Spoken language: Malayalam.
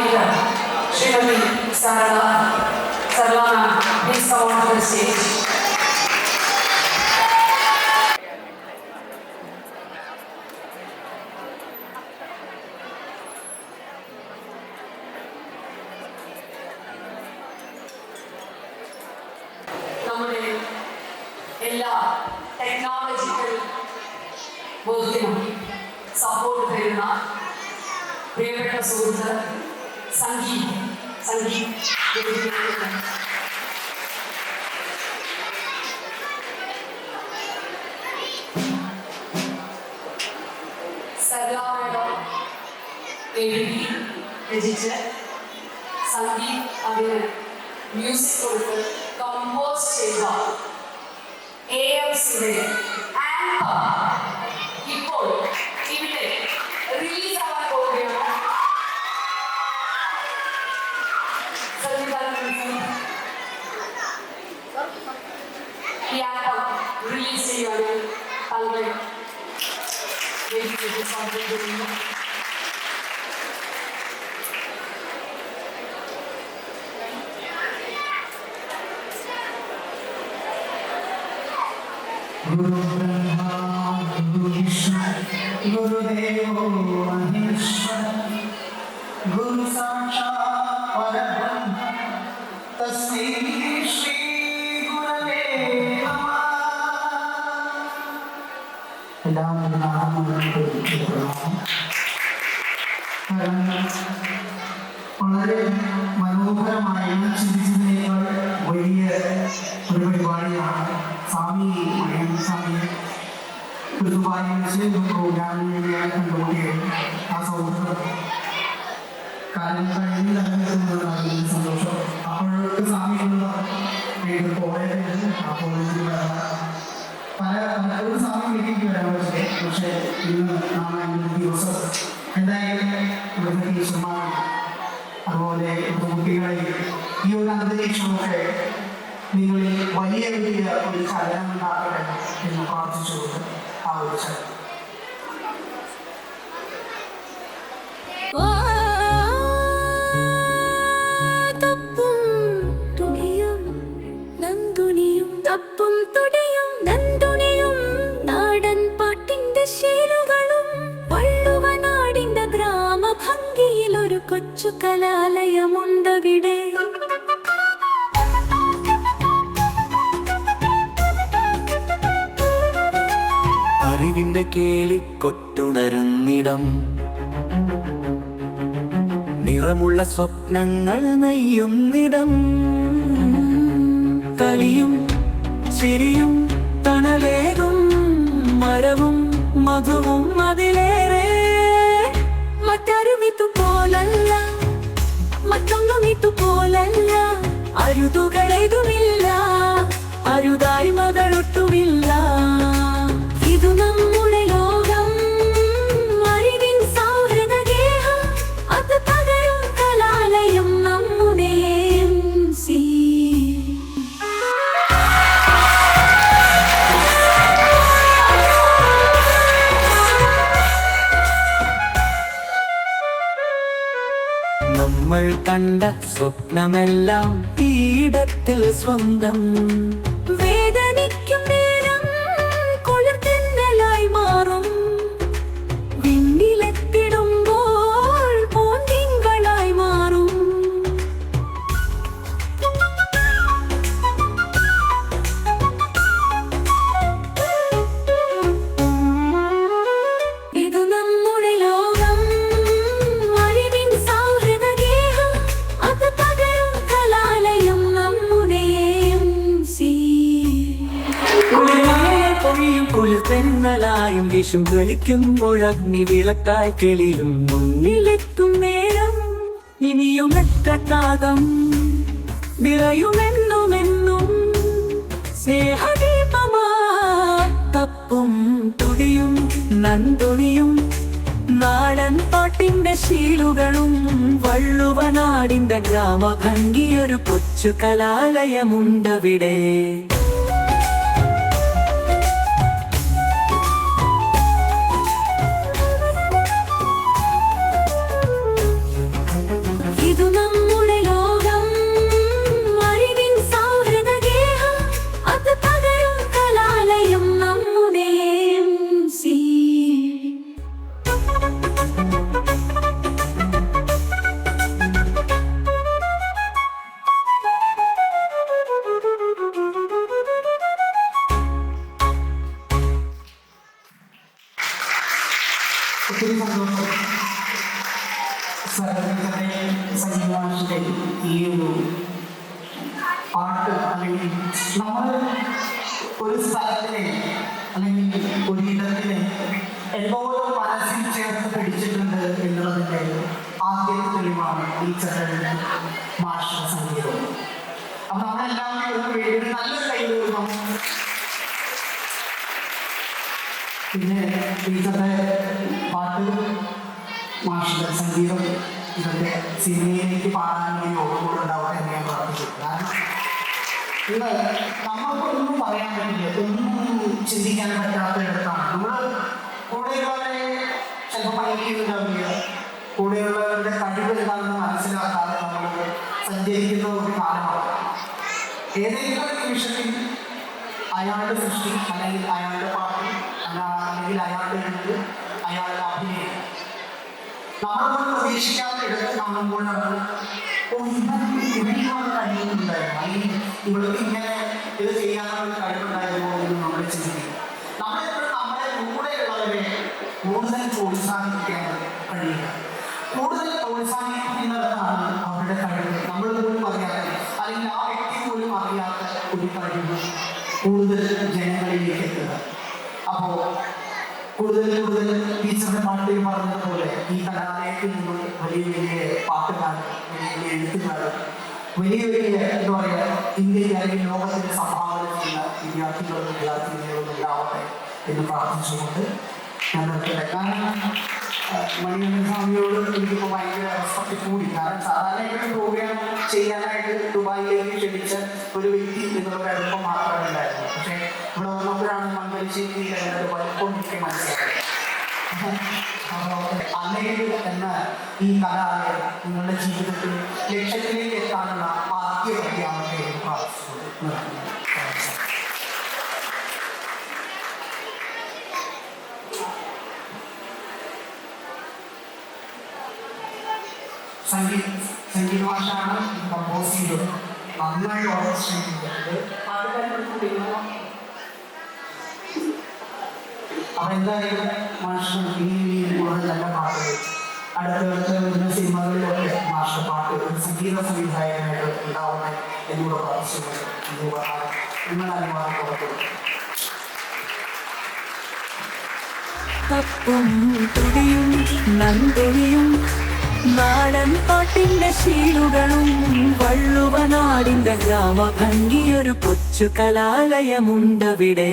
coordinator, Srimati Sarala, Sarlana, please come on to the stage. നമ്മുടെ എല്ലാ ടെക്നോളജിക്കൽ വർക്കിനും സപ്പോർട്ട് തരുന്ന പ്രിയപ്പെട്ട സുഹൃത്ത് സംഗീത് സംഗീത് വേദിയിലേക്ക് സരളാമേടം എഴുതി രചിച്ച് സംഗീത് അതിന് മ്യൂസിക് കൊടുത്ത് കമ്പോസ് ചെയ്ത എ എം സിയുടെ ഇപ്പോൾ Jakob Riisijonen Palve. Guru Brahma, Guru Vishnu, Guru Devo Maheshwara, Guru Sakshat Parabrahma, Tasmei എല്ലാവരും വളരെ മനോഹരമായ ചിന്തിച്ചതിനേക്കാൾ വലിയ ഒരു പരിപാടിയാണ് സ്വാമി സ്വാമി ഒരു പ്രോഗ്രാമിന് വേണ്ടിയാണ് ആ സൗഹൃദം. കാലം കഴിഞ്ഞ് നിലനിൽക്കുന്നതാണ് സന്തോഷം. അപ്പോഴൊക്കെ സ്വാമി വീട്ടിൽ പോയത് ആ വരാൻ പല പലപ്പോഴും സമയം വീട്ടിലേക്ക് വരാൻ പക്ഷേ പക്ഷേ ഇന്ന് നാളെ ഇന്ന് ദിവസം എന്തായാലും ഇവിടുത്തെ ടീച്ചർമാർ അതുപോലെ കുട്ടികളെ ഈ ഒരു അന്തരീക്ഷമൊക്കെ നിങ്ങളിൽ വലിയ വലിയ ഒരു ചലനം ഉണ്ടാകട്ടെ എന്ന് പ്രാർത്ഥിച്ചുകൊണ്ട് ആ കലാലയമുണ്ടവിടെ അറിവിന്റെ കേളിക്കൊട്ടുണരുന്നിടം നിറമുള്ള സ്വപ്നങ്ങൾ നെയ്യുന്നിടം. തലിയും ചിരിയും തണലേകും മരവും മധുവും അതിലേറെ അരുതുകളേതുമില്ല. കണ്ട സ്വപ്നമെല്ലാം പീഠത്തിൽ സ്വന്തം. കളിക്കുമ്പോൾ അഗ്നി വിളക്കായി കിളിയും മുന്നിലെത്തും നേരം ഇനിയും എത്താകം നിറയുമെന്നുമെന്നും സ്നേഹദീപമാ തപ്പും തുടിയും നന്തുണിയും നാടൻ പാട്ടിന്റെ ശീലുകളും വള്ളുവനാടിന്റെ ഗ്രാമഭംഗിയൊരു കൊച്ചു കലാലയമുണ്ടവിടെ. ഈ ഒരു പാട്ട് അല്ലെങ്കിൽ നമ്മൾ ഒരു സ്ഥലത്തിനെ അല്ലെങ്കിൽ ഒരു ഇടത്തിനെ എന്തോരം മനസ്സിൽ ചേർത്ത് പിടിച്ചിട്ടുണ്ട് എന്നുള്ളതിന്റെ ആദ്യത്തെ തെളിവാണ് ഈ ചട്ടയുടെ ഭാഷ സംഗീതം. അപ്പൊ നമ്മളെല്ലാവരും ഒരു വേണ്ടി നല്ലൊരു കൈ കൊടുക്കണം പിന്നെ ടീച്ചറുടെ പാട്ട് മാഷിന്റെ സംഗീതം ഇതൊക്കെ സിനിമയിലേക്ക് പാടാൻ വേണ്ടി ഓർമ്മകളുണ്ടാവട്ടെ എന്ന് ഞാൻ പ്രാർത്ഥിച്ചു കാരണം ഇത് നമ്മൾക്കൊന്നും പറയാൻ പറ്റില്ല. ഒന്നും ചിന്തിക്കാൻ പറ്റാത്ത ഇടത്താണ് നമ്മൾ കൂടെയുള്ളവരെ ചിലപ്പോൾ മയക്കുന്നുണ്ടാവില്ല കൂടെയുള്ളവരുടെ കഴിവ് എന്താണെന്ന് മനസ്സിലാക്കാതെ നമ്മൾ സഞ്ചരിക്കുന്ന ഒരു കാലമാണ്. ഏതെങ്കിലും ഒരു നിമിഷത്തിൽ അയാളുടെ സൃഷ്ടി അല്ലെങ്കിൽ അയാളുടെ പാട്ട് അല്ല- അല്ലെങ്കിൽ അയാളുടെ അയാളുടെ അഭിനയം നമ്മളൊന്നും പ്രതീക്ഷിക്കാത്ത ഇടത്ത് നമ്മൾ ഓ ഇവൻ ഇവനിക്കാണ് കഴിയുന്നുണ്ടായിരുന്നു അല്ലെങ്കിൽ ഇവൾക്ക് ഇങ്ങനെ ഇത് ചെയ്യാനുള്ള കഴിവുണ്ടായിരുന്നു എന്ന് നമ്മൾ ചിന്തിക്കും. നമ്മളെപ്പോഴും നമ്മുടെ കൂടെയുള്ളവരെ കൂടുതൽ പ്രോത്സാഹിപ്പിക്കാൻ കഴിയില്ല. കൂടുതൽ പ്രോത്സാഹിപ്പിക്കുന്നതാണ് അവരുടെ കഴിവ്. നമ്മൾ പോലും അറിയാത്ത അല്ലെങ്കിൽ ആ വ്യക്തി പോലും അറിയാത്ത ഒരു കഴിവ് കൂടുതൽ ജനങ്ങളിലേക്ക് എത്തുക. അപ്പോൾ കൂടുതൽ കൂടുതൽ ടീച്ചറുടെ പാട്ടിൽ പറഞ്ഞതുപോലെ ഈ കലാലയത്തിൽ നിന്നും വലിയ വലിയ പാട്ടുകാർ വലിയ വലിയ എഴുത്തുകാർ വലിയ വലിയ എന്താ പറയുക ഇന്ത്യയിൽ അല്ലെങ്കിൽ ലോകത്തിന്റെ സംഭാവന ചെയ്യുന്ന വിദ്യാർത്ഥികളും വിദ്യാർത്ഥിനികളും ഉണ്ടാവട്ടെ എന്ന് പ്രാർത്ഥിച്ചുകൊണ്ട് ഞാൻ നിർത്തട്ടെ കാരണം മണികണ്ഠൻ സ്വാമിയോട് എനിക്കിപ്പോൾ ഭയങ്കര റെസ്പെക്ട് കൂടി. കാരണം സാധാരണ പ്രോഗ്രാം ചെയ്യാനായിട്ട് ദുബായിലേക്ക് ക്ഷണിച്ച ഒരു വ്യക്തി എന്നുള്ള വന്നപ്പോഴാണ് എന്നത് വലുപ്പം എനിക്ക് മനസ്സിലായത് അപ്പോൾ എന്ന ഈ കലാലയം നിങ്ങളുടെ ജീവിതത്തിൽ ലക്ഷ്യത്തിലേക്ക് എത്താനുള്ള ആദ്യ പ്രാർത്ഥിച്ചുകൊണ്ട് നിർത്തുന്നു. സംഗീത സംഗീത ഭാഷയാണ് കമ്പോസ് ചെയ്തത് നന്നായി ഓർക്കസ്ട്രേറ്റ് ചെയ്തത് അപ്പൊ മാഷ് ഇനി കൂടുതൽ നല്ല പാട്ടുകൾ അടുത്തടുത്ത് സിനിമകളിലൊക്കെ മാഷ പാട്ടുകൾ സംഗീത സംവിധായകനായിട്ട് ഉണ്ടാവണേ എന്നോട് പ്രാർത്ഥിച്ചുകൊണ്ട് നിങ്ങളുടെ അനുവാദം തുടിയും നാടൻ പാട്ടിന്റെ ശീലുകളും വള്ളുവനാടിന്റെ ഗ്രാമഭംഗിയൊരു കൊച്ചു കലാലയമുണ്ടവിടെ.